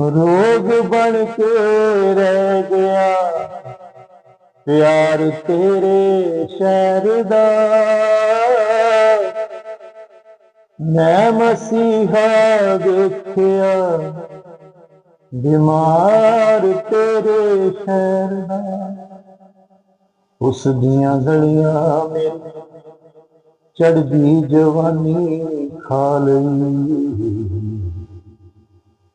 ਰੋਗ ਬਣ ਕੇ ਰਹਿ ਗਿਆ। ਪਿਆਰ ਤੇਰੇ ਸ਼ਹਿਰ ਦਾ। ਮੈਂ ਮਸੀਹਾ ਦੇਖਿਆ। ਬਿਮਾਰ ਤੇਰੇ ਸ਼ਹਿਰ ਦਾ। ਉਸ ਦੀਆਂ ਗਲੀਆਂ ਮੇਰੀ ਚੜਦੀ ਜਵਾਨੀ ਖਾ ਲਈ।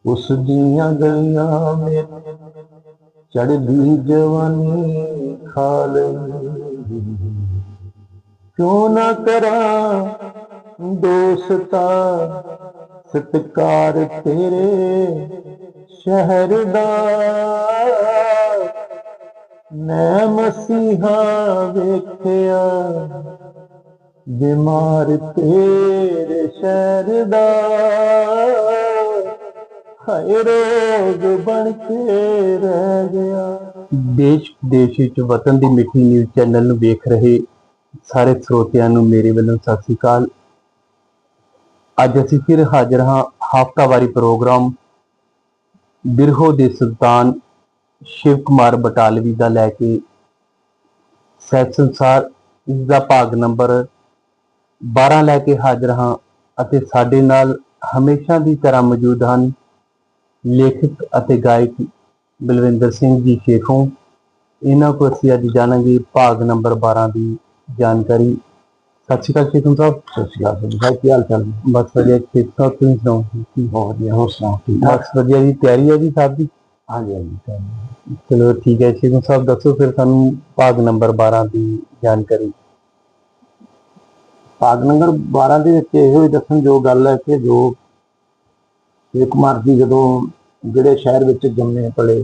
ਉਸ ਦੀਆਂ ਗਲੀਆਂ ਵਿੱਚ ਚੜਦੀ ਜਵਾਨੀ ਖਾ ਲਈ ਕਿਉਂ ਨਾ ਕਰਾਂ ਦੋਸਤਾ ਸਤਕਾਰ ਤੇਰੇ ਸ਼ਹਿਰ ਦਾ। ਮੈਂ ਮਸੀਹਾ ਵੇਖਿਆ ਬਿਮਾਰ ਤੇਰੇ ਸ਼ਹਿਰ ਦਾ। ਹਾਏ ਰੋਗ ਬਣ ਕੇ ਰਹਿ ਗਿਆ। ਦੇਸ਼ ਵਿਦੇਸ਼ ਵਿੱਚ ਵਤਨ ਦੀ ਮਿੱਠੀ ਨਿਊਜ਼ ਚੈਨਲ ਨੂੰ ਵੇਖ ਰਹੇ ਸਾਰੇ ਸਰੋਤਿਆਂ ਨੂੰ ਮੇਰੇ ਵੱਲੋਂ ਸਤਿ ਸ੍ਰੀ ਅਕਾਲ। ਅੱਜ ਅਸੀਂ ਫਿਰ ਹਾਜ਼ਰ ਹਾਂ ਹਫ਼ਤਾਵਾਰੀ ਪ੍ਰੋਗਰਾਮ ਬਿਰਹੋ ਦੇ ਸੁਲਤਾਨ ਸ਼ਿਵ ਕੁਮਾਰ ਬਟਾਲਵੀ ਦਾ ਲੈ ਕੇ ਸਹਿਤ ਸੰਸਾਰ ਇਸ ਦਾ ਭਾਗ ਨੰਬਰ 12 ਲੈ ਕੇ ਹਾਜ਼ਰ ਹਾਂ ਅਤੇ ਸਾਡੇ ਨਾਲ ਹਮੇਸ਼ਾ ਦੀ ਤਰ੍ਹਾਂ ਮੌਜੂਦ ਹਨ ਲੇਖਕ ਅਤੇ ਗਾਇਕ ਬਲਵਿੰਦਰ ਸਿੰਘ ਜੀ ਸ਼ੇਖੋਂ। ਇਹਨਾਂ ਕੋਲ ਅਸੀਂ ਅੱਜ ਜਾਣਾਂਗੇ ਭਾਗ ਨੰਬਰ 12 ਦੀ ਜਾਣਕਾਰੀ। ਸਤਿ ਸ਼੍ਰੀ ਅਕਾਲ ਸ਼ੇਖੋਂ ਸਾਹਿਬ। ਸਤਿ ਸ਼੍ਰੀ ਅਕਾਲ ਜੀ। ਕੀ ਹਾਲ ਚਾਲ ਬਸ ਵਧੀਆ। ਸਾਹਿਬ ਤੁਸੀਂ ਸੁਣਾਓ? ਕੀ ਬਹੁਤ ਵਧੀਆ ਹੋਰ ਸੁਣਾਓ? ਬਸ ਵਧੀਆ ਜੀ। ਤਿਆਰੀ ਹੈ ਜੀ ਸਾਹਿਬ ਦੀ? ਹਾਂਜੀ ਹਾਂਜੀ ਚਲੋ ਠੀਕ ਹੈ। ਸ਼ੇਖੋਂ ਸਾਹਿਬ ਦੱਸੋ ਫਿਰ ਸਾਨੂੰ ਭਾਗ ਨੰਬਰ 12 ਦੀ ਜਾਣਕਾਰੀ। ਭਾਗ ਨੰਬਰ 12 ਦੇ ਵਿੱਚ ਇਹੋ ਹੀ ਦੱਸਣ ਜੋ ਗੱਲ ਹੈ ਕਿ ਜੋ ਸ਼ਿਵ ਕੁਮਾਰ ਜੀ ਜਦੋਂ ਜਿਹੜੇ ਸ਼ਹਿਰ ਵਿੱਚ ਜੰਮੇ ਪਲੇ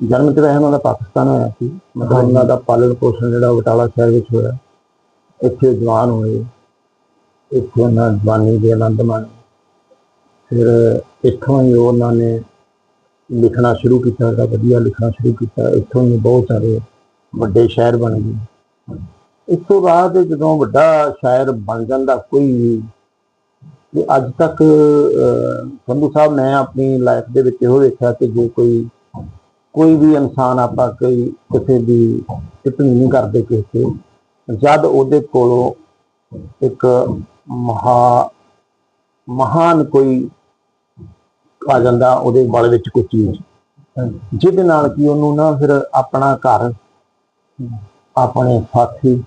ਜਨਮ ਤੇ ਉਹਨਾਂ ਦਾ ਪਾਕਿਸਤਾਨ ਹੋਇਆ ਸੀ ਮਤਲਬ ਉਹਨਾਂ ਦਾ ਪਾਲਣ ਪੋਸ਼ਣ ਜਿਹੜਾ ਬਟਾਲਾ ਸ਼ਹਿਰ ਵਿੱਚ ਹੋਇਆ। ਇੱਥੇ ਜਵਾਨ ਹੋਏ ਇੱਥੇ ਉਹਨਾਂ ਜਵਾਨੀ ਦੇ ਆਨੰਦ ਮਾਣੇ। ਫਿਰ ਇੱਥੋਂ ਹੀ ਉਹਨਾਂ ਨੇ ਲਿਖਣਾ ਸ਼ੁਰੂ ਕੀਤਾ ਤਾਂ ਵਧੀਆ ਲਿਖਣਾ ਸ਼ੁਰੂ ਕੀਤਾ। ਇੱਥੋਂ ਹੀ ਬਹੁਤ ਸਾਰੇ ਵੱਡੇ ਸ਼ਾਇਰ ਬਣ ਗਏ। ਇਸ ਤੋਂ ਬਾਅਦ ਜਦੋਂ ਵੱਡਾ ਸ਼ਾਇਰ ਬਣ ਜਾਂਦਾ ਕੋਈ ਵੀ ਅੱਜ ਤੱਕ ਅਹ, ਸੰਧੂ ਸਾਹਿਬ ਨੇ ਆਪਣੀ ਲਾਈਫ ਦੇ ਵਿੱਚ ਇਹੋ ਵੇਖਿਆ ਕਿ ਜੇ ਕੋਈ ਕੋਈ ਵੀ ਇਨਸਾਨ ਆਪਾਂ ਕੋਈ ਕਿਸੇ ਦੀ ਟਿੱਪਣੀ ਨਹੀਂ ਕਰਦੇ ਕਿਸੇ ਜਦ ਉਹਦੇ ਕੋਲੋਂ ਇੱਕ ਮਹਾ ਮਹਾਨ ਕੋਈ ਆ ਜਾਂਦਾ ਉਹਦੇ ਬਲ ਵਿੱਚ ਕੋਈ ਚੀਜ਼। ਜਿਹਦੇ ਨਾਲ ਕਿ ਉਹਨੂੰ ਨਾ ਫਿਰ ਆਪਣਾ ਘਰ ਆਪਣੇ ਸਾਥੀ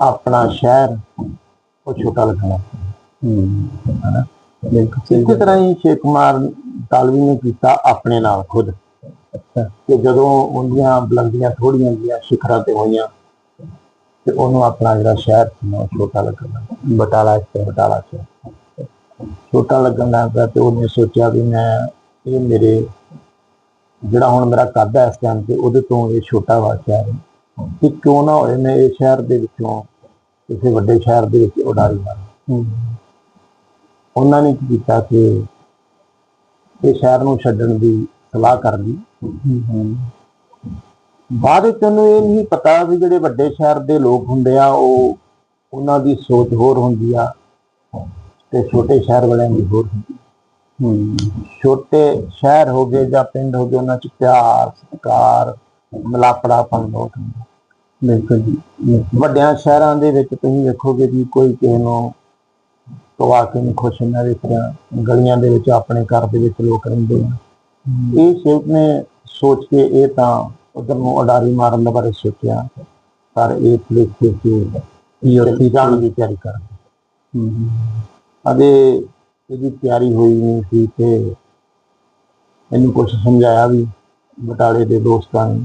ਆਪਣਾ ਸ਼ਹਿਰ ਉਹ ਛੋਟਾ ਲੱਗਣਾ। ਹਨਾ ਇਸੇ ਤਰ੍ਹਾਂ ਹੀ ਸ਼ੇਖ ਕੁਮਾਰ ਤਾਲਵੀ ਨੇ ਕੀਤਾ ਆਪਣੇ ਨਾਲ ਖੁਦ। ਕਿ ਜਦੋਂ ਉਹਦੀਆਂ ਬੁਲੰਦੀਆਂ ਥੋੜੀਆਂ ਜਿਹੀਆਂ ਸਿਖਰਾਂ ਤੇ ਹੋਈਆਂ ਤੇ ਉਹਨੂੰ ਆਪਣਾ ਜਿਹੜਾ ਸ਼ਹਿਰ ਸੀ ਉਹ ਛੋਟਾ ਲੱਗਣਾ ਬਟਾਲਾ ਸ਼ਹਿਰ ਬਟਾਲਾ ਸ਼ਹਿਰ। ਛੋਟਾ ਲੱਗਣ ਲੱਗ ਤੇ ਉਹਨੇ ਸੋਚਿਆ ਵੀ ਮੈਂ ਇਹ ਮੇਰੇ ਜਿਹੜਾ ਹੁਣ ਮੇਰਾ ਕੱਦ ਹੈ ਇਸ ਟਾਈਮ ਤੇ ਉਹਦੇ ਤੋਂ ਇਹ ਛੋਟਾ ਵਾ ਸ਼ਹਿਰ। ਕਿ ਕਿਉਂ ਨਾ ਹੋਏ ਮੈਂ ਇਹ ਸ਼ਹਿਰ ਦੇ ਵਿੱਚੋਂ ਕਿਸੇ ਵੱਡੇ ਸ਼ਹਿਰ ਦੇ ਵਿੱਚ ਉਡਾਰੀ ਮਾਰਾਂ। ਉਹਨਾਂ ਨੇ ਕੀ ਕੀਤਾ ਕਿ ਇਹ ਸ਼ਹਿਰ ਨੂੰ ਛੱਡਣ ਦੀ ਸਲਾਹ ਕਰ ਲਈ। ਬਾਅਦ ਵਿੱਚ ਉਹਨੂੰ ਇਹ ਨਹੀਂ ਪਤਾ ਵੀ ਜਿਹੜੇ ਵੱਡੇ ਸ਼ਹਿਰ ਦੇ ਲੋਕ ਹੁੰਦੇ ਆ ਉਹ ਉਹਨਾਂ ਦੀ ਸੋਚ ਹੋਰ ਹੁੰਦੀ ਆ ਤੇ ਛੋਟੇ ਸ਼ਹਿਰ ਵਾਲਿਆਂ ਦੀ ਹੋਰ ਹੁੰਦੀ। ਛੋਟੇ ਸ਼ਹਿਰ ਹੋ ਗਏ ਜਾਂ ਪਿੰਡ ਹੋ ਗਏ ਉਹਨਾਂ ਚ ਪਿਆਰ ਸਤਿਕਾਰ ਮਿਲਾਪੜਾਪਨ ਬਹੁਤ ਹੁੰਦਾ। ਬਿਲਕੁਲ ਜੀ ਵੱਡਿਆਂ ਸ਼ਹਿਰਾਂ ਦੇ ਵਿੱਚ ਤੁਸੀਂ ਵੇਖੋਗੇ ਜੀ ਕੋਈ ਕਿਸੇ ਨੂੰ ਕਵਾ ਕੇ ਖੁਸ਼ ਹੁੰਦਾ ਇਸ ਤਰ੍ਹਾਂ ਗਲੀਆਂ ਦੇ ਵਿੱਚ, ਆਪਣੇ ਘਰ ਦੇ ਵਿੱਚ ਲੋਕ ਰਹਿੰਦੇ ਆ। ਇਹ ਸ਼ੇਖ ਨੇ ਸੋਚ ਕੇ ਇਹ ਤਾਂ ਉਧਰ ਨੂੰ ਅਡਾਰੀ ਮਾਰਨ ਦਾ ਬਾਰੇ ਸੋਚਿਆ, ਪਰ ਇਹ ਭੁਲੇਖੇ ਸੀ ਇਹ ਉੱਥੇ ਜਾਣ ਦੀ ਤਿਆਰੀ ਕਰ ਅਦੇ ਇਹਦੀ ਤਿਆਰੀ ਹੋਈ ਨਹੀਂ ਸੀ ਤੇ ਇਹਨੂੰ ਕੁਝ ਸਮਝਾਇਆ ਵੀ, ਬਟਾਲੇ ਦੇ ਦੋਸਤਾਂ ਨੇ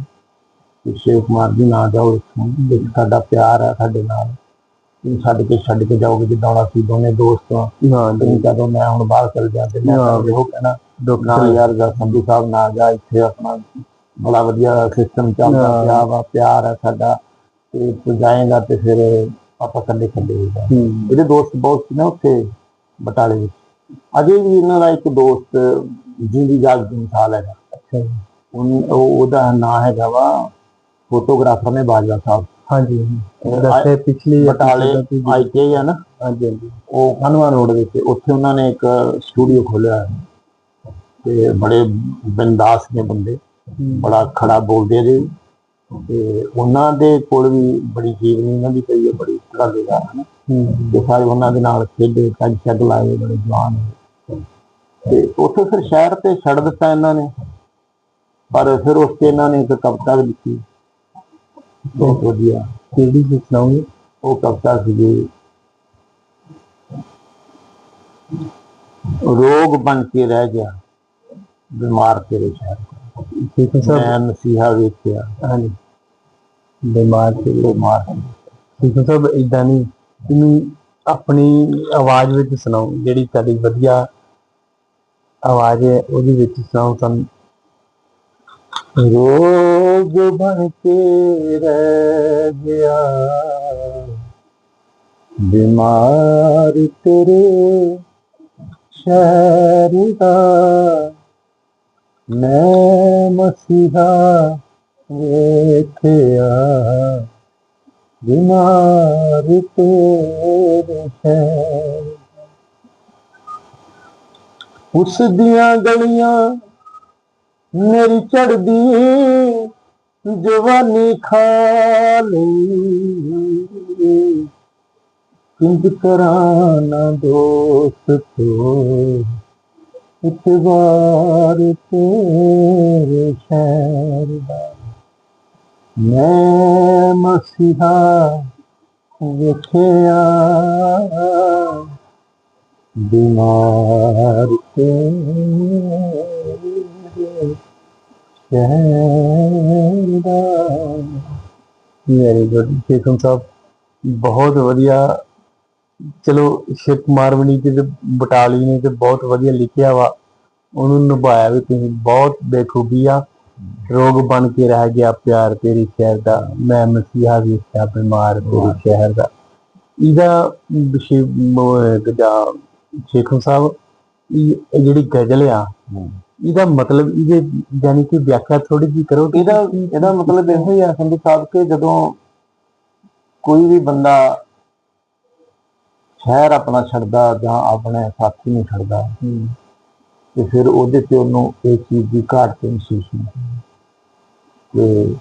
ਕਿ ਸ਼ੇਖ ਕੁਮਾਰ ਜੀ ਨਾ ਜਾਓ ਇੱਥੋਂ। ਸਾਡਾ ਪਿਆਰ ਹੈ ਸਾਡੇ ਨਾਲ। ਤੁਸੀਂ ਛੱਡ ਕੇ ਛੱਡ ਕੇ ਜਾਓਗੇ ਜਿੱਦਾਂ ਹੁਣ ਅਸੀਂ ਦੋਨੇ ਦੋਸਤ ਹਾਂ। ਤੁਸੀਂ ਕਦੋਂ ਮੈਂ ਹੁਣ ਬਾਹਰ ਚਲ ਗਿਆ ਤੇ ਮੈਂ ਤਾਂ ਇਹੋ ਕਹਿਣਾ ਨਾ ਯਾਰ ਦਾ ਸੰਧੂ ਸਾਹਿਬ ਨਾ ਜਾ ਇੱਥੇ ਆਪਣਾ ਬੜਾ ਵਧੀਆ ਸਿਸਟਮ ਚੱਲਦਾ ਪਿਆ ਵਾ ਪਿਆਰ ਹੈ ਸਾਡਾ। ਤੇ ਤੂੰ ਜਾਏਗਾ ਤੇ ਫਿਰ ਆਪਾਂ ਕੱਲੇ ਕੱਲੇ ਹੋ ਜਾਵਾਂਗੇ। ਇਹਦੇ ਦੋਸਤ ਬਹੁਤ ਸੀ ਨਾ ਉੱਥੇ ਬਟਾਲੇ ਵਿੱਚ। ਅਜੇ ਵੀ ਇਹਨਾਂ ਦਾ ਇੱਕ ਦੋਸਤ ਜਿੰਦੀ ਜਾਗਦੀ ਮਿਸਾਲ ਹੈਗਾ। ਅੱਛਾ ਉਹ ਉਹਦਾ ਨਾਂ ਹੈਗਾ ਵਾ ਫੋਟੋਗ੍ਰਾਫਰ ਨੇ ਬਾਜਵਾ ਸਾਹਿਬ। ਹਾਂਜੀ ਦੱਸੇ ਪਿਛਲੀ ਬਟਾਲੇ ਆਈਟੀ ਹੈ ਨਾ? ਹਾਂਜੀ ਹਾਂਜੀ। ਉਹ ਕਨਵਾ ਰੋਡ ਵਿੱਚ ਉੱਥੇ ਉਹਨਾਂ ਨੇ ਇੱਕ ਸਟੂਡੀਓ ਖੋਲਿਆ ਹੈ। ਤੇ ਬੜੇ ਬਿੰਦਾਸ ਨੇ ਬੰਦੇ ਬੜਾ ਖੜਾ ਬੋਲਦੇ ਨੇ ਤੇ ਉਹਨਾਂ ਦੇ ਕੋਲ ਵੀ ਬੜੀ ਜੀਵਨੀ ਉਹਨਾਂ ਦੀ ਪਈ ਹੈ ਬੜੀ ਧੜਾਲੇਦਾਰ ਹੈ ਨਾ। ਤੇ ਸਾਰੇ ਉਹਨਾਂ ਦੇ ਨਾਲ ਖੇਡੇ ਕੱਜ ਛੱਡ ਲਾਏ ਬੜੇ ਜਵਾਨ। ਤੇ ਉੱਥੇ ਫਿਰ ਸ਼ਹਿਰ ਤੇ ਛੱਡ ਦਿੱਤਾ ਇਹਨਾਂ ਨੇ। ਪਰ ਫਿਰ ਉਸ ਤੇ ਇਹਨਾਂ ਨੇ ਇੱਕ ਕਵਿਤਾ ਲਿਖੀ। ਬਹੁਤ ਵਧੀਆ। ਕਿਹੜੀ ਜੀ ਸੁਣਾਓਗੇ? ਉਹ ਕਵਿਤਾ ਸੀਗੀ। ਰੋਗ ਬਣ ਕੇ ਰਹਿ ਗਿਆ। ਬਿਮਾਰ ਤੇਰੇ ਸ਼ਹਿਰ ਠੀਕ ਹੈ ਸਰ। ਮੈਂ ਮਸੀਹਾ ਵੇਖਿਆ। ਹਾਂਜੀ। ਬਿਮਾਰ ਤੇ ਬਿਮਾਰ। ਠੀਕ ਹੈ ਸਰ ਇਦਾਂ ਨਹੀਂ। ਇਹਨੂੰ ਆਪਣੀ ਆਵਾਜ਼ ਵਿੱਚ ਸੁਣਾਓ। ਜਿਹੜੀ ਤੁਹਾਡੀ ਵਧੀਆ ਆਵਾਜ਼ ਹੈ ਉਹਦੇ ਵਿੱਚ ਸੁਣਾਓ ਸਾਨੂੰ। ਰੋਗ ਬਣ ਕੇ ਰਹਿ ਗਿਆ। ਬਿਮਾਰ ਤੇਰੇ ਸ਼ਹਿਰ ਦਾ, ਮੈਂ ਮਸੀਹਾ ਵੇਖਿਆ। ਬਿਮਾਰ ਤੇਰੇ ਸ਼ਹਿਰ ਉਸ ਦੀਆਂ ਗਲੀਆਂ ਮੇਰੀ ਚੜਦੀ ਜਵਾਨੀ ਖਾ ਲਈ। ਕਿੰਜ ਕਰਾਂ ਨਾ ਦੋਸਤੋ ਤੋਂ? ਇਤਵਾਰ ਤੇਰੇ ਸ਼ਹਿਰ ਦਾ ਮੈਂ ਮਸੀਹਾ ਵੇਖਿਆ। ਬਿਮਾਰ ਤੇਰੇ ਵੈਰੀ ਗੁੱਡ ਸ਼ੇਖਮ ਸਾਹਿਬ ਬਹੁਤ ਵਧੀਆ ਚਲੋ ਸ਼ਿਵ ਕੁਮਾਰ ਵਣੀ ਤੇ ਬਟਾਲੀ ਨੇ ਤੇ ਬਹੁਤ ਵਧੀਆ ਲਿਖਿਆ ਵਾ। ਉਹਨੂੰ ਨਿਭਾਇਆ ਵੀ ਤੁਸੀਂ ਬਹੁਤ ਬੇਖੂਬੀ ਆ ਰੋਗ ਬਣ ਕੇ ਰਹਿ ਗਿਆ ਪਿਆਰ ਤੇਰੀ ਸ਼ਹਿਰ ਦਾ ਮੈਂ ਮਸੀਹਾ ਵੇਖਿਆ ਬਿਮਾਰ ਤੇਰੇ ਸ਼ਹਿਰ ਦਾ ਇਹਦਾ ਵਿਸ਼ੇ ਗਜਾ ਸ਼ੇਖਮ ਸਾਹਿਬ ਇਹ ਜਿਹੜੀ ਗਜ਼ਲ ਆ ਇਹਦਾ ਮਤਲਬ ਇਹਦੇ ਯਾਨੀ ਕਿ ਵਿਆਖਿਆ ਥੋੜੀ ਜੀ ਕਰੋ ਇਹਦਾ ਇਹਦਾ ਮਤਲਬ ਇਹੋ ਹੀ ਆ ਸੰਧੂ ਸਾਹਿਬ ਕਿ ਜਦੋਂ ਕੋਈ ਵੀ ਬੰਦਾ ਸ਼ਹਿਰ ਆਪਣਾ ਛੱਡਦਾ ਜਾਂ ਆਪਣੇ ਸਾਥੀ ਨੂੰ ਛੱਡਦਾ ਤੇ ਫਿਰ ਉਹਦੇ ਤੇ ਉਹਨੂੰ ਇਹ ਚੀਜ਼ ਦੀ ਘਾਟ ਤੇ ਮਹਿਸੂਸ ਹੁੰਦੀ ਹੈ। ਕਿ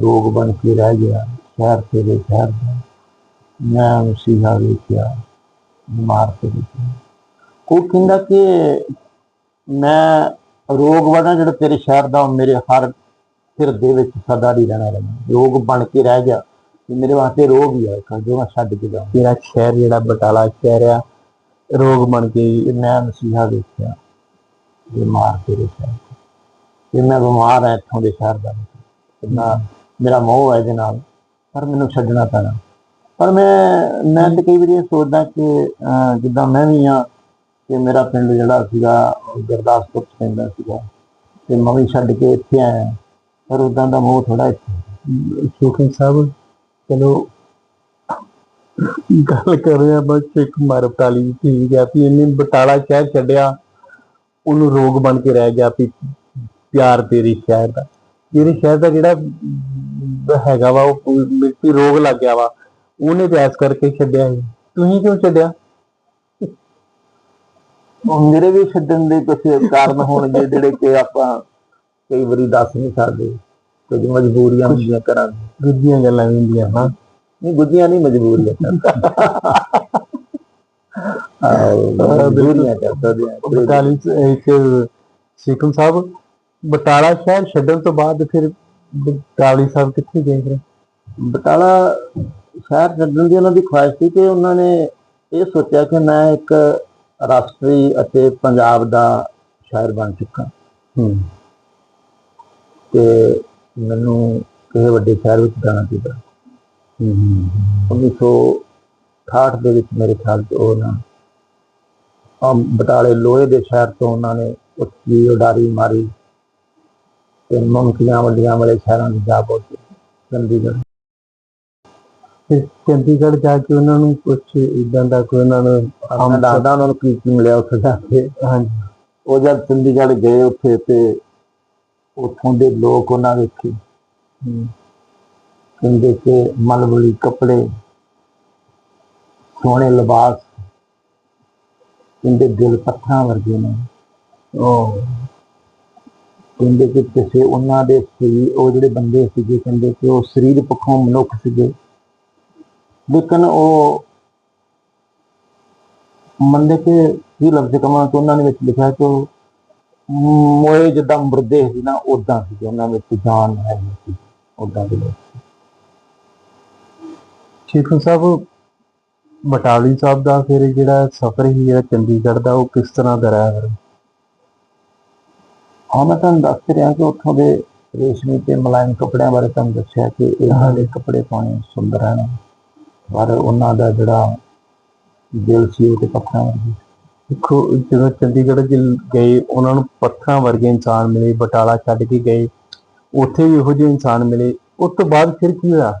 ਰੋਗ ਬਣ ਕੇ ਰਹਿ ਗਿਆ ਸ਼ਹਿਰ ਤੇਰੇ ਸ਼ਹਿਰ ਦਾ। ਮੈਂ ਮਸੀਹਾ ਵੇਖਿਆ ਬਿਮਾਰ ਤੇ ਵੇਖਿਆ। ਉਹ ਕਹਿੰਦਾ ਕਿ ਮੈਂ ਰੋਗ ਵੜਾ ਜਿਹੜਾ ਤੇਰੇ ਸ਼ਹਿਰ ਦਾ ਮੇਰੇ ਹਰ ਹਿਰਦੇ ਵਿੱਚ ਸਦਾ ਹੀ ਰਹਿਣਾ ਰਹਿਣਾ। ਰੋਗ ਬਣ ਕੇ ਰਹਿ ਗਿਆ ਮੇਰੇ ਵਾਸਤੇ ਰੋਗ ਹੀ ਹੈ ਇੱਕ ਜੋ ਮੈਂ ਛੱਡ ਕੇ ਜਾਵਾਂ ਤੇਰਾ ਸ਼ਹਿਰ ਜਿਹੜਾ ਬਟਾਲਾ ਸ਼ਹਿਰ ਆ ਰੋਗ ਬਣ ਕੇ ਮੈਂ ਮਸੀਹਾ ਵੇਖਿਆ ਬਿਮਾਰ ਤੇਰੇ ਸ਼ਹਿਰ ਤੇ ਮੈਂ ਬਿਮਾਰ ਹਾਂ ਇੱਥੋਂ ਦੇ ਸ਼ਹਿਰ ਦਾ। ਕਿੰਨਾ ਮੇਰਾ ਮੋਹ ਹੈ ਇਹਦੇ ਨਾਲ ਪਰ ਮੈਨੂੰ ਛੱਡਣਾ ਪੈਣਾ। ਪਰ ਮੈਂ ਮੈਂ ਤੇ ਕਈ ਵਾਰੀ ਇਹ ਸੋਚਦਾ ਕਿ ਅਹ, ਜਿੱਦਾਂ ਮੈਂ ਵੀ ਆ ਤੇ ਮੇਰਾ ਪਿੰਡ ਜਿਹੜਾ ਸੀਗਾ ਗੁਰਦਾਸਪੁਰ ਚ ਸੀਗਾ। ਤੇ ਮੈਂ ਵੀ ਛੱਡ ਕੇ ਇੱਥੇ ਆਇਆ, ਪਰ ਉਦਾਂ ਦਾ ਮੋਹ ਥੋੜਾ ਇੱਥੇ। ਸਾਹਿਬ, ਚਲੋ ਗੱਲ ਕਰ ਰਹੇ, ਬਸ ਇੱਕ ਕੁਮਾਰ ਦੀ ਠੀਕ ਆ ਵੀ ਇਹਨੇ ਬਟਾਲਾ ਸ਼ਹਿਰ ਛੱਡਿਆ, ਉਹਨੂੰ ਰੋਗ ਬਣ ਕੇ ਰਹਿ ਗਿਆ ਵੀ ਪਿਆਰ ਤੇਰੀ ਸ਼ਹਿਰ ਦਾ। ਤੇਰੇ ਸ਼ਹਿਰ ਦਾ ਜਿਹੜਾ ਹੈਗਾ ਵਾ, ਉਹ ਮਿੱਟੀ ਰੋਗ ਲੱਗ ਗਿਆ ਵਾ, ਉਹਨੇ ਪਿਆਸ ਕਰਕੇ ਛੱਡਿਆ ਸੀ। ਤੁਸੀਂ ਕਿਉਂ ਛੱਡਿਆ? ਉਹ ਮੇਰੇ ਵੀ ਛੱਡਣ ਦੇ ਕੁਝ ਕਾਰਨ ਹੋਣਗੇ ਜਿਹੜੇ ਕਿ ਆਪਾਂ ਕਈ ਵਾਰੀ ਦੱਸ ਨਹੀਂ ਸਕਦੇ। ਕੁਝ ਮਜਬੂਰੀਆਂ ਹੁੰਦੀਆਂ ਕਰਾਂ ਦੂਜੀਆਂ ਗੱਲਾਂ ਹੁੰਦੀਆਂ ਹਾਂ। ਨਹੀਂ ਗੁੱਜੀਆਂ ਨਹੀਂ ਮਜਬੂਰੀਆਂ ਕਰ ਸਕਦੇ। ਆ। ਇੱਕ ਸਾਹਿਬ ਬਟਾਲਾ ਸ਼ਹਿਰ ਛੱਡਣ ਤੋਂ ਬਾਅਦ ਫਿਰ ਬਟਾਲੀ ਸਾਹਿਬ ਕਿੱਥੇ ਗਏ ਫਿਰ? ਬਟਾਲਾ ਸ਼ਹਿਰ ਛੱਡਣ ਦੀ ਉਹਨਾਂ ਦੀ ਖੁਆਇਸ਼ ਸੀ ਕਿ ਉਹਨਾਂ ਨੇ ਇਹ ਸੋਚਿਆ ਕਿ ਮੈਂ ਇੱਕ ਰਾਸ਼ਟਰੀ ਅਤੇ ਪੰਜਾਬ ਦਾ ਸ਼ਾਇਰ ਬਣ ਚੁੱਕਾ। ਹੂੰ। ਤੇ ਮੈਨੂੰ ਕਿਸੇ ਵੱਡੇ ਸ਼ਹਿਰ ਵਿੱਚ ਜਾਣਾ ਚਾਹੀਦਾ। ਹੂੰ 1968 ਦੇ ਵਿੱਚ ਮੇਰੇ ਖਿਆਲ ਚ ਉਹ ਨਾ ਅਮ ਬਟਾਲੇ ਲੋਹੇ ਦੇ ਸ਼ਹਿਰ ਤੋਂ ਉਹਨਾਂ ਨੇ ਉੱਚੀ ਉਡਾਰੀ ਮਾਰੀ ਤੇ ਮੰਕੀਆਂ ਵੱਡੀਆਂ ਵਾਲੇ ਸ਼ਹਿਰਾਂ ਵਿੱਚ ਜਾ ਪਹੁੰਚੇ ਚੰਡੀਗੜ੍ਹ। ਫਿਰ ਚੰਡੀਗੜ੍ਹ ਜਾ ਕੇ ਉਹਨਾਂ ਨੂੰ ਕੁਝ ਇਦਾਂ ਦਾ ਕੋਈ ਉਹਨਾਂ ਨੂੰ ਮੈਂ ਦੱਸਦਾ ਉਹਨਾਂ ਨੂੰ ਕੀ ਕੀ ਮਿਲਿਆ ਉੱਥੇ ਜਾ ਕੇ। ਹਾਂਜੀ। ਉਹ ਜਦ ਚੰਡੀਗੜ੍ਹ ਗਏ ਉੱਥੇ ਤੇ ਉੱਥੋਂ ਦੇ ਲੋਕ ਉਹਨਾਂ ਵੇਖੇ। ਕਹਿੰਦੇ ਕਿ ਮਲਬਲੀ ਕੱਪੜੇ ਸੋਹਣੇ ਲਿਬਾਸ ਕਹਿੰਦੇ ਦਿਲ ਪੱਥਰਾਂ ਵਰਗੇ ਨੇ। ਉਹ ਕਹਿੰਦੇ ਕਿ ਕਿਸੇ ਉਹਨਾਂ ਦੇ ਸਰੀਰ ਉਹ ਜਿਹੜੇ ਬੰਦੇ ਸੀਗੇ ਕਹਿੰਦੇ ਕਿ ਉਹ ਸਰੀਰ ਪੱਖੋਂ ਮਨੁੱਖ ਸੀਗੇ। ਲੇਕਿਨ ਉਹ ਮੰਨਦੇ ਕਿ ਕੀ ਲਫ਼ਜ਼ ਕਮਾਂ ਕਿ ਉਹਨਾਂ ਨੇ ਵਿੱਚ ਲਿਖਿਆ ਕਿ ਮੋਏ ਜਿੱਦਾਂ ਮੁਰਦੇ ਸੀ ਨਾ ਉਦਾਂ ਸੀ ਉਹਨਾਂ ਵਿੱਚ ਜਾਨ ਹੈ ਨਹੀਂ ਸੀ ਉਦਾਂ ਦੇ ਲੋਕ ਸ਼ੇਖੂ ਸਾਹਿਬ ਬਟਾਲੀ ਸਾਹਿਬ ਦਾ ਫਿਰ ਜਿਹੜਾ ਸਫ਼ਰ ਹੀ ਜਿਹੜਾ ਚੰਡੀਗੜ੍ਹ ਦਾ ਉਹ ਕਿਸ ਤਰ੍ਹਾਂ ਦਾ ਰਿਹਾ ਫਿਰ? ਹਾਂ ਮੈਂ ਤੁਹਾਨੂੰ ਦੱਸ ਤੇ ਰਿਹਾ ਕਿ ਉੱਥੋਂ ਦੇ ਰੇਸ਼ਮੀ ਤੇ ਮੁਲਾਇਮ ਕੱਪੜਿਆਂ ਬਾਰੇ ਤੁਹਾਨੂੰ ਦੱਸਿਆ ਕਿ ਇਹਨਾਂ ਦੇ ਕੱਪੜੇ ਪਾਉਣੇ ਸੁੰਦਰ ਹਨ। ਪਰ ਉਹਨਾਂ ਦਾ ਜਿਹੜਾ ਦਿਲ ਸੀ ਉਹ ਤੇ ਪੱਥਰਾਂ ਵਰਗੀ। ਦੇਖੋ, ਜਦੋਂ ਚੰਡੀਗੜ੍ਹ ਚ ਗਏ, ਉਹਨਾਂ ਨੂੰ ਪੱਥਰਾਂ ਵਰਗੇ ਇਨਸਾਨ ਮਿਲੇ, ਬਟਾਲਾ ਛੱਡ ਕੇ ਗਏ। ਉੱਥੇ ਵੀ ਇਹੋ ਜਿਹੇ ਇਨਸਾਨ ਮਿਲੇ। ਉਸ ਤੋਂ ਬਾਅਦ ਫਿਰ ਕੀ ਹੋਇਆ?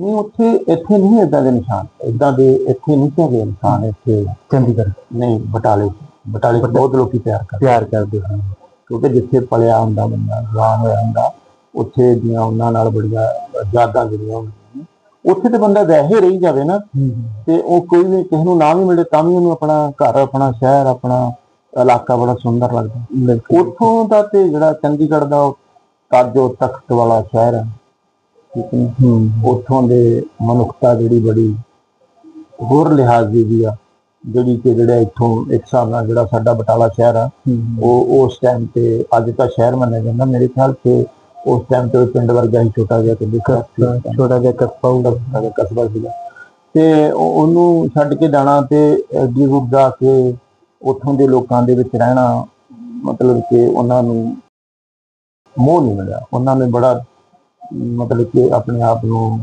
ਨਹੀਂ, ਉੱਥੇ, ਇੱਥੇ ਨਹੀਂ ਇਦਾਂ ਦੇ ਨਿਸ਼ਾਨ। ਇਦਾਂ ਦੇ ਇੱਥੇ ਨਹੀਂ ਹੈਗੇ ਇਨਸਾਨ ਇੱਥੇ ਚੰਡੀਗੜ੍ਹ। ਨਹੀਂ, ਬਟਾਲੇ। ਬਟਾਲੇ ਬਹੁਤ ਲੋਕੀ ਪਿਆਰ ਕਰਦੇ। ਪਿਆਰ ਕਰਦੇ ਹਨ। ਕਿਉਂਕਿ ਜਿੱਥੇ ਪਲਿਆ ਹੁੰਦਾ, ਬੰਦਾ ਜਵਾਨ ਹੋਇਆ ਹੁੰਦਾ, ਉੱਥੇ ਦੀਆਂ ਉਹਨਾਂ ਨਾਲ ਬੜੀਆਂ ਯਾਦਾਂ ਜੁੜੀਆਂ ਹੁੰਦੀਆਂ। ਉੱਥੇ ਤੇ ਬੰਦਾ ਵੈਸੇ ਰਹੀ ਜਾਵੇ ਨਾ। ਤੇ ਉਹ ਕੋਈ ਵੀ ਕਿਸੇ ਨੂੰ ਨਾ ਵੀ ਮਿਲੇ ਤਾਂ ਵੀ ਉਹਨੂੰ ਆਪਣਾ ਘਰ ਆਪਣਾ ਸ਼ਹਿਰ ਆਪਣਾ ਇਲਾਕਾ ਬੜਾ ਸੁੰਦਰ ਲੱਗਦਾ। ਉੱਥੋਂ ਦਾ ਤੇ ਜਿਹੜਾ ਚੰਡੀਗੜ੍ਹ ਦਾ ਤਾਜੋ ਤਖਤ ਵਾਲਾ ਸ਼ਹਿਰ ਹੈ। ਠੀਕ ਹੈ ਉੱਥੋਂ ਦੇ ਮਨੁੱਖਤਾ ਜਿਹੜੀ ਬੜੀ ਹੋਰ ਲਿਹਾਜ਼ ਦੀ ਵੀ ਆ ਜਿਹੜੀ ਕਿ ਜਿਹੜਾ ਇੱਥੋਂ ਇੱਕ ਹਿਸਾਬ ਨਾਲ ਜਿਹੜਾ ਸਾਡਾ ਬਟਾਲਾ ਸ਼ਹਿਰ ਆ ਉਹ ਉਸ ਟਾਈਮ ਤੇ ਅੱਜ ਤਾਂ ਸ਼ਹਿਰ ਮੰਨਿਆ ਜਾਂਦਾ। ਮੇਰੇ ਖਿਆਲ ਤੇ ਉਸ ਟਾਈਮ ਤੇ ਪਿੰਡ ਵਰਗਾ ਹੀ ਛੋਟਾ ਜਿਹਾ ਸੀ। ਛੋਟਾ ਜਿਹਾ ਕਸਬਾ ਹੁੰਦਾ ਕਸਬਾ ਸੀਗਾ। ਤੇ ਉਹ- ਉਹਨੂੰ ਛੱਡ ਕੇ ਜਾਣਾ ਤੇ ਐਡੀ ਦੂਰ ਜਾ ਕੇ ਉੱਥੋਂ ਦੇ ਲੋਕਾਂ ਦੇ ਵਿੱਚ ਰਹਿਣਾ ਮਤਲਬ ਕਿ ਉਹਨਾਂ ਨੂੰ ਮੋਹ ਨਹੀਂ ਮਿਲਿਆ। ਉਹਨਾਂ ਨੇ ਬੜਾ ਮਤਲਬ ਕਿ ਆਪਣੇ ਆਪ ਨੂੰ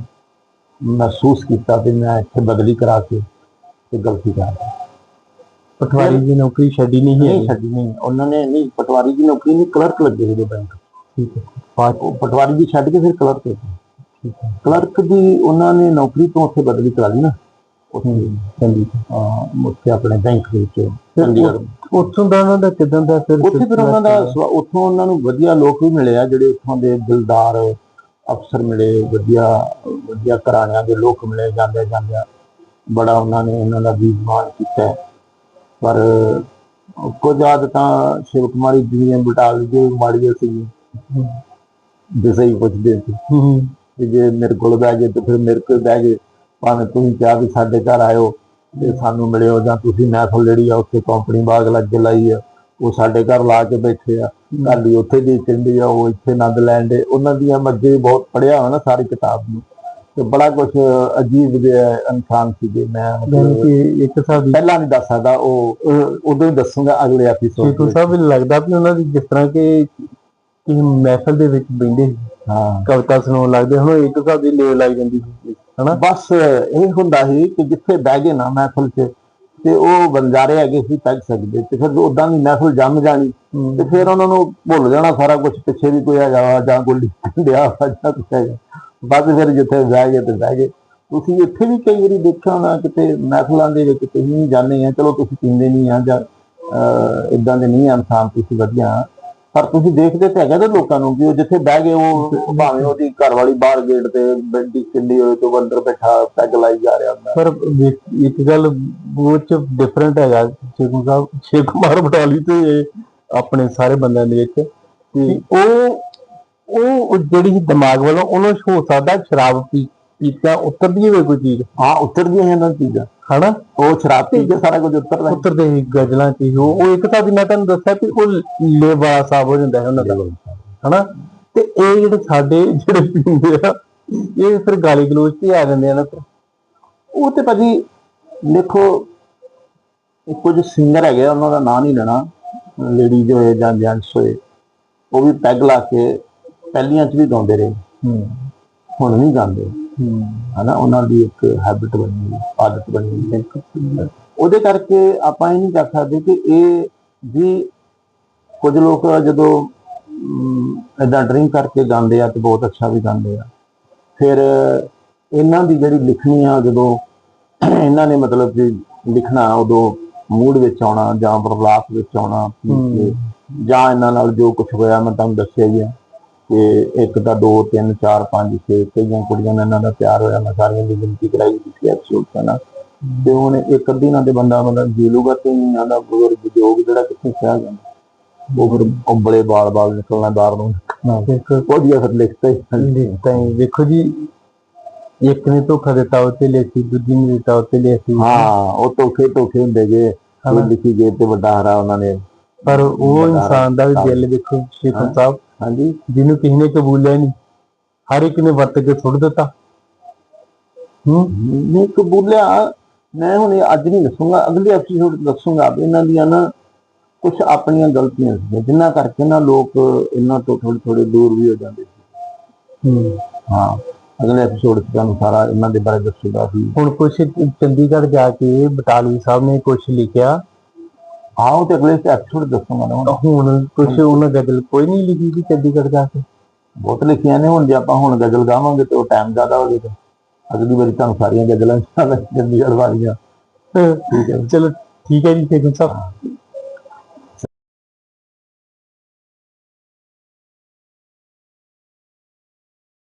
ਮਹਿਸੂਸ ਕੀਤਾ ਕਿ ਮੈਂ ਇੱਥੇ ਬਦਲੀ ਕਰਾ ਕੇ ਤੇ ਗਲਤੀ ਕਰ। ਪਟਵਾਰੀ ਦੀ ਨੌਕਰੀ ਛੱਡੀ ਨਹੀਂ ਹੈ ਛੱਡੀ ਨਹੀਂ। ਉਹਨਾਂ ਨੇ ਨਹੀਂ ਪਟਵਾਰੀ ਦੀ ਨੌਕਰੀ ਨਹੀਂ ਕਲਰਕ ਲੱਗੇ ਸੀਗੇ ਬੈਂਕ ਠੀਕ ਹੈ। ਪਟਵਾਰੀ ਦੀ ਛੱਡ ਕੇ ਫਿਰ ਕਲਰਕ ਕਲਰਕ ਦੀ ਉਹਨਾਂ ਨੇ ਨੌਕਰੀ ਤੋਂ ਉੱਥੇ ਬਦਲੀ ਕਰਾ ਲਈ ਨਾ। ਉੱਥੇ ਅਹ ਉੱਥੇ ਆਪਣੇ ਬੈਂਕ ਵਿੱਚ ਚੰਡੀਗੜ੍ਹ ਉੱਥੋਂ ਦਾ ਉਹਨਾਂ ਦਾ ਕਿਦਾਂ ਦਾ ਫਿਰ ਉੱਥੇ ਫਿਰ ਉਹਨਾਂ ਦਾ ਉੱਥੋਂ ਉਹਨਾਂ ਨੂੰ ਵਧੀਆ ਲੋਕ ਵੀ ਮਿਲੇ ਆ ਜਿਹੜੇ ਉੱਥੋਂ ਦੇ ਦਿਲਦਾਰ ਅਫਸਰ ਮਿਲੇ ਵਧੀਆ ਵਧੀਆ ਘਰਾਣਿਆਂ ਦੇ ਲੋਕ ਮਿਲੇ ਜਾਂਦੇ ਜਾਂਦੇ। ਬੜਾ ਉਹਨਾਂ ਨੇ ਉਹਨਾਂ ਦਾ ਵੀ ਮਾਣ ਕੀਤਾ। ਪਰ ਕੁਝ ਆਦਤਾਂ ਸ਼ਿਵ ਕੁਮਾਰੀ ਜੀ ਨੇ ਬਟਾਲ ਦੀ ਮਾੜੀਆਂ ਸੀ ਪੁੱਛਦੇ ਸੀ ਹੂੰ ਕਿ ਜੇ ਮੇਰੇ ਕੋਲ ਬਹਿ ਗਏ ਤੇ ਫਿਰ ਮੇਰੇ ਕੋਲ ਬਹਿ ਗਏ। ਭਾਵੇਂ ਤੁਸੀਂ ਕਿਹਾ ਵੀ ਸਾਡੇ ਘਰ ਆਇਓ ਤੇ ਸਾਨੂੰ ਮਿਲਿਓ ਜਾਂ ਤੁਸੀਂ ਮਹਿਫਲ ਜਿਹੜੀ ਆ ਉੱਥੇ ਕੰਪਨੀ ਬਾਗ ਲੱਗੇ ਲਾਈ ਆ ਉਹ ਸਾਡੇ ਘਰ ਲਾ ਕੇ ਬੈਠੇ ਆ। ਦੀ ਉੱਥੇ ਦੀ ਚੰਡੀ ਆ ਉਹ ਇੱਥੇ ਆਨੰਦ ਲੈਣ ਦੇ। ਉਹਨਾਂ ਦੀਆਂ ਮੱਝੇ ਬਹੁਤ ਪੜਿਆ ਨਾ ਸਾਰੀ ਕਿਤਾਬ ਨੂੰ। ਤੇ ਬੜਾ ਕੁਝ ਅਜੀਬ ਜਿਹਾ ਇਨਸਾਨ ਸੀਗੇ ਮੈਂ ਕਿ ਇੱਕ ਦੀ ਪਹਿਲਾਂ ਨਹੀਂ ਦੱਸ ਸਕਦਾ ਉਹ ਉਦੋਂ ਹੀ ਦੱਸੂਗਾ ਅਗਲੇ ਐਪੀਸੋਡ ਸ਼ੇਖੂ ਸਾਹਿਬ ਲੱਗਦਾ ਵੀ ਉਹਨਾਂ ਦੀ ਜਿਸ ਤਰ੍ਹਾਂ ਕਿ ਕਿਸੇ ਮਹਿਫਲ ਦੇ ਵਿੱਚ ਬੈਠੇ ਹਾਂ। ਕਵਿਤਾ ਸੁਣਾਉਣ ਲੱਗਦੇ ਹੁਣ ਇੱਕ ਹਿਸਾਬ ਦੀ ਲੇਵ ਲੱਗ ਜਾਂਦੀ ਸੀ। ਹਨਾ? ਬਸ ਇਹ ਹੁੰਦਾ ਸੀ ਕਿ ਜਿੱਥੇ ਬਹਿ ਗਏ ਨਾ ਮਹਿਫਲ 'ਚ ਤੇ ਉਹ ਬੰਜਾਰੇ ਹੈਗੇ ਸੀ ਪੈਗ ਸਕਦੇ। ਤੇ ਫਿਰ ਉਦਾਂ ਦੀ ਮਹਿਫਲ ਜੰਮ ਜਾਣੀ। ਤੇ ਫਿਰ ਉਹਨਾਂ ਨੂੰ ਭੁੱਲ ਜਾਣਾ ਸਾਰਾ ਕੁਝ ਪਿੱਛੇ ਵੀ ਕੋਈ ਹੈਗਾ ਜਾਂ ਕੋਈ ਲਿਖਣ ਡਿਆ ਜਾਂ ਕੁਛ ਹੈਗਾ। ਬਸ ਫਿਰ ਜਿੱਥੇ ਬਹਿ ਗਏ ਤੇ ਬਹਿ ਗਏ। ਤੁਸੀਂ ਇੱਥੇ ਵੀ ਕਈ ਵਾਰੀ ਦੇਖਿਆ ਹੋਣਾ ਕਿਤੇ ਮਹਿਫਲਾਂ ਦੇ ਵਿੱਚ ਤੁਸੀਂ ਜਾਂਦੇ ਆ ਚਲੋ ਤੁਸੀਂ ਪੀਂਦੇ ਨਹੀਂ ਆ ਜਾਂ ਇਦਾਂ ਦੇ ਨਹੀਂ ਆ ਇਨਸਾਨ ਤੁਸੀਂ ਵਧੀਆ ਪਰ ਤੁਸੀਂ ਦੇਖਦੇ ਤੇ ਹੈਗਾ ਤੇ ਲੋਕਾਂ ਨੂੰ ਕਿ ਉਹ ਜਿੱਥੇ ਬਹਿ ਗਏ ਉਹ ਭਾਵੇਂ ਉਹਦੀ ਘਰ ਵਾਲੀ ਬਾਹਰ ਗੇਟ ਤੇ ਬੈਠੀ ਕਿੰਨੀ ਹੋਏ ਤੋਂ ਅੰਦਰ ਬੈਠਾ ਪੈਗ ਲਾਈ ਜਾ ਰਿਹਾ ਹੁੰਦਾ। ਪਰ ਇੱਕ ਗੱਲ ਬਹੁਤ ਚ ਡਿਫਰੈਂਟ ਹੈਗਾ, ਸ਼ੇਖੂ ਸਾਹਿਬ, ਸ਼ੇਖ ਕੁਮਾਰ ਬਟਾਲੀ ਤੇ ਆਪਣੇ ਸਾਰੇ ਬੰਦਿਆਂ ਦੇ ਵਿੱਚ ਕਿ ਉਹ ਉਹ ਜਿਹੜੀ ਦਿਮਾਗ ਵੱਲੋਂ ਉਹਨੂੰ ਹੋ ਸਕਦਾ ਸ਼ਰਾਬ ਪੀ ਪੀਤਾ ਉਤਰਦੀ ਹੋਵੇ ਕੋਈ ਚੀਜ਼। ਹਾਂ ਉਤਰਦੀਆਂ ਇਹਨਾਂ ਚੀਜ਼ਾਂ। ਹਨਾ? ਉਹ ਸ਼ਰਾਬ ਪੀ ਕੇ ਸਾਰਾ ਕੁਝ ਉਤਰਦਾ ਉਤਰਦੇ ਹੀ ਗਜ਼ਲਾਂ ਚ ਹੀ। ਉਹ ਉਹ ਇੱਕ ਤਾਂ ਮੈਂ ਤੁਹਾਨੂੰ ਦੱਸਿਆ ਕਿ ਉਹ ਲੇਵਾ ਸਾਹਿਬ ਹੋ ਜਾਂਦਾ ਹੈ ਉਹਨਾਂ ਦਾ। ਹਨਾ? ਤੇ ਇਹ ਜਿਹੜੇ ਸਾਡੇ ਜਿਹੜੇ ਪੀਂਦੇ ਆ ਇਹ ਫਿਰ ਗਾਲੀ ਗਲੋਚ ਤੇ ਆ ਜਾਂਦੇ ਆ ਨਾ। ਉਹ ਤੇ ਭਾਜੀ ਦੇਖੋ ਕੁਝ ਸਿੰਗਰ ਹੈਗੇ ਉਹਨਾਂ ਦਾ ਨਾਂ ਨਹੀਂ ਲੈਣਾ। ਲੇਡੀ ਜੋ ਹੈ ਜਾਂ ਜੈਂਟਸ ਹੋਏ ਉਹ ਵੀ ਪੈਗ ਲਾ ਕੇ ਪਹਿਲੀਆਂ ਚ ਵੀ ਗਾਉਂਦੇ ਰਹੇ। ਹੂੰ। ਹੁਣ ਨਹੀਂ ਗਾਉਂਦੇ। ਹਨਾ ਉਹਨਾਂ ਦੀ ਇੱਕ ਹੈਬਿਟ ਬਣੀ ਹੋਈ, ਆਦਤ ਬਣੀ ਹੈ ਉਹਦੇ ਕਰਕੇ ਆਪਾਂ ਇਹ ਨਹੀਂ ਕਰ ਸਕਦੇ ਕਿ ਇਹ ਵੀ ਕੁਝ ਲੋਕ ਜਦੋਂ ਇਦਾਂ ਡਰਿੰਕ ਕਰਕੇ ਗਾਉਂਦੇ ਆ ਤੇ ਬਹੁਤ ਅੱਛਾ ਵੀ ਗਾਉਂਦੇ ਆ। ਫਿਰ ਇਹਨਾਂ ਦੀ ਜਿਹੜੀ ਲਿਖਣੀ ਆ ਜਦੋਂ ਇਹਨਾਂ ਨੇ ਮਤਲਬ ਕਿ ਲਿਖਣਾ ਉਦੋਂ ਮੂਡ ਵਿੱਚ ਆਉਣਾ ਜਾਂ ਪ੍ਰਲਾਪ ਵਿੱਚ ਆਉਣਾ ਜਾਂ ਇਹਨਾਂ ਨਾਲ ਜੋ ਕੁਝ ਹੋਇਆ ਮੈਂ ਤੁਹਾਨੂੰ ਦੱਸਿਆ ਹੀ ਆ। ਕਿ ਇੱਕ ਦਾ 2 3 4 5 6 ਕਈਆਂ ਕੁੜੀਆਂ ਨਾਲ ਇਹਨਾਂ ਦਾ ਪਿਆਰ ਹੋਇਆ ਮੈਂ ਸਾਰੀਆਂ ਦੀ ਗਿਣਤੀ ਕਰਾਈ ਸੀ ਐਪੀਸੋਡ ਦਾ ਨਾ। ਤੇ ਹੁਣ ਇੱਕ ਅੱਧੀ ਨਾਲ ਦੇ ਬੰਦਾ ਮਤਲਬ ਜੀਲੂਗਾ ਤੇ ਨਹੀਂ ਆਂਦਾ ਬਜ਼ੁਰਗ ਜੋਗ ਜਿਹੜਾ ਕਿੱਥੇ ਕਿਹਾ ਜਾਂਦਾ ਉਹ ਫਿਰ ਉਬਲੇ ਬਾਲ-ਬਾਲ ਨਿਕਲਣਾ ਬਾਹਰ ਨੂੰ ਇੱਕ ਵਧੀਆ ਫਿਰ ਲਿਖਤੇ ਲਿਖਤਾਂ ਵੇਖੋ ਜੀ ਇੱਕ ਨੇ ਧੋਖਾ ਦਿੱਤਾ ਉਹ ਤੇ ਲਿਖੀ ਦੂਜੀ ਨੇ ਦਿੱਤਾ ਉਹ ਤੇ ਲਿਖੀ ਹਾਂ ਉਹ ਤੋਖੇ ਤੋਖੇ ਹੁੰਦੇ ਜੇ ਲਿਖੀ ਗਏ ਤੇ ਵੱਡਾ ਹਰਾ ਉਹਨਾਂ ਨੇ। ਪਰ ਉਹ ਇਨਸਾਨ ਦਾ ਵੀ ਦਿਲ ਵੇਖੋ ਸ਼ੇਖਨ ਸਾਹਿਬ। ਹਾਂਜੀ ਜਿਹਨੂੰ ਕਿਸੇ ਨੇ ਕਬੂਲਿਆ ਨਹੀਂ ਹਰ ਇੱਕ ਨੇ ਵਰਤ ਕੇ ਸੁੱਟ ਦਿੱਤਾ। ਹੂੰ? ਨਹੀਂ ਕਬੂਲਿਆ ਮੈਂ ਹੁਣ ਅੱਜ ਨਹੀਂ ਦੱਸੂਗਾ ਅਗਲੇ ਐਪੀਸੋਡ ਦੱਸੂਗਾ ਇਹਨਾਂ ਦੀਆਂ ਨਾ ਕੁਝ ਆਪਣੀਆਂ ਗਲਤੀਆਂ ਸੀ ਜਿਨ੍ਹਾਂ ਕਰਕੇ ਨਾ ਲੋਕ ਇਹਨਾਂ ਤੋਂ ਥੋੜੇ ਥੋੜੇ ਦੂਰ ਵੀ ਹੋ ਜਾਂਦੇ ਸੀ। ਹੂੰ। ਹਾਂ ਅਗਲੇ ਐਪੀਸੋਡ 'ਚ ਤੁਹਾਨੂੰ ਸਾਰਾ ਇਹਨਾਂ ਦੇ ਬਾਰੇ ਦੱਸੂਗਾ ਵੀ ਹੁਣ ਕੁਛ ਚੰਡੀਗੜ੍ਹ ਜਾ ਕੇ ਬਟਾਲੀ ਸਾਹਿਬ ਨੇ ਕੁਛ ਲਿਖਿਆ ਹਾਂ ਉਹ ਤੇ ਅਗਲੇ ਐਪੀਸੋਡ ਦੱਸੂਗਾ ਨਾ ਹੁਣ ਹੁਣ ਕੁਛ ਉਹਨਾਂ ਗਜ਼ਲ ਕੋਈ ਨਹੀਂ ਲਿਖੀ ਸੀ ਚੰਡੀਗੜ੍ਹ ਜਾ ਕੇ। ਬਹੁਤ ਲਿਖੀਆਂ ਨੇ ਹੁਣ ਜੇ ਆਪਾਂ ਹੁਣ ਗਜ਼ਲ ਗਾਵਾਂਗੇ ਤੇ ਉਹ ਟਾਈਮ ਜ਼ਿਆਦਾ ਹੋ ਜਾਏਗਾ। ਅਗਲੀ ਵਾਰੀ ਤੁਹਾਨੂੰ ਸਾਰੀਆਂ ਗਜ਼ਲਾਂ ਚੰਡੀਗੜ੍ਹ ਵਾਲੀਆਂ। ਠੀਕ ਹੈ ਚਲੋ ਠੀਕ ਹੈ ਜੀ ਸ਼ੇਖਨ ਸਾਹਿਬ